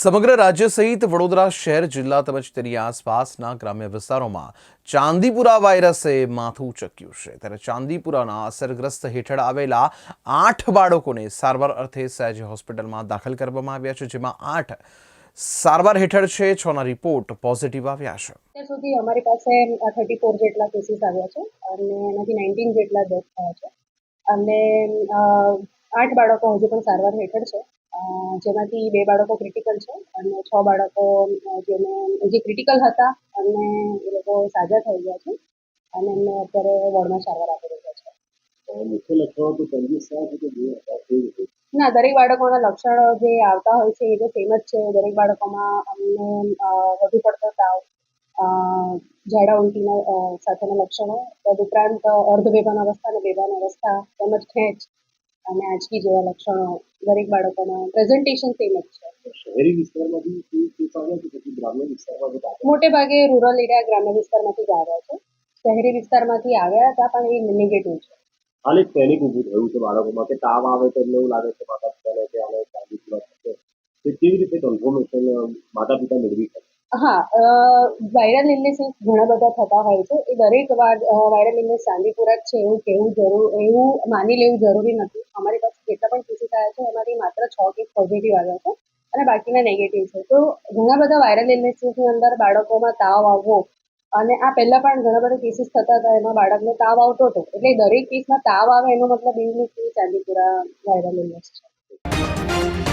સમગ્ર રાજ્ય સહિત વડોદરા શહેર, જિલ્લા તેમજ તેની આસપાસના ગ્રામ્ય વિસ્તારોમાં ચાંદીપુરા વાયરસે માથું ચક્યું છે. ત્યારે ચાંદીપુરાના અસરગ્રસ્ત હેઠળ આવેલા આઠ બાળકોને સારવાર અર્થે સહેજ હોસ્પિટલમાં દાખલ કરવામાં આવ્યા છે, જેમાં આઠ સારવાર હેઠળ છે, છના રિપોર્ટ પોઝિટિવ આવ્યા છે. અત્યાર સુધી અમારી પાસે થર્ટી ફોર જેટલા કેસીસ આવ્યા છે અને એનાથી નાઇન્ટીન જેટલા ડેથ થયા છે. અને આઠ બાળકો હજુ પણ સારવાર હેઠળ છે. જેમાંથી બે બાળકો ક્રિટિકલ છે અને છ બાળકો જેને જે ક્રિટિકલ હતા અને એ લોકો સાજા થઈ ગયા છે અને એમને અત્યારે વોર્ડમાં સારવાર આપી રહ્યા છે. ના દરેક બાળકોના લક્ષણો જે આવતા હોય છે એ તો સેમ જ છે. દરેક બાળકોમાં અમને વધુ પડતો તાવ ઝાડા ઉલટીના સાથેના લક્ષણો તદુપરાંત અર્ધ બેભાન અવસ્થા અને બેભાન અવસ્થા તેમજ ખેંચ અને આજકી જેવા લક્ષણો દરેક બાળકોના પ્રેઝન્ટેશન સેમ જ છે. શહેરી વિસ્તારમાંથી કેવી મોટે ભાગે રૂરલ એરિયા ગ્રામ્ય વિસ્તારમાંથી જ આવ્યા છે. શહેરી વિસ્તારમાંથી આવ્યા હતા પણ એ નેગેટિવ છે. હાલ એક પેનિક ઊભું થયું છે બાળકોમાં કે તાવ આવે તો એમને એવું લાગે છે માતા પિતાને કે આને ચાંદી પૂરા તો કેવી રીતે કન્ફર્મેશન માતા પિતા મેળવી શકે? હા વાયરલ ઇલનેસીસ ઘણા બધા થતા હોય છે. એ દરેક વાર વાયરલ ઇલનેસ ચાંદીપુરા જ છે એવું કહેવું જરૂર એવું માની લેવું જરૂરી નથી. આવ્યા છે, એમાંથી માત્ર છ કેસ પોઝિટિવ આવ્યા છે અને બાકીના નેગેટિવ છે. તો ઘણા બધા વાયરલ ઇલનેસીસની અંદર બાળકોમાં તાવ આવવો અને આ પહેલાં પણ ઘણા બધા કેસીસ થતા હતા, એમાં બાળકને તાવ આવતો હતો. એટલે દરેક કેસમાં તાવ આવે એનો મતલબ એવું નથી ચાંદીપુરા વાયરલ ઇલનેસ છે.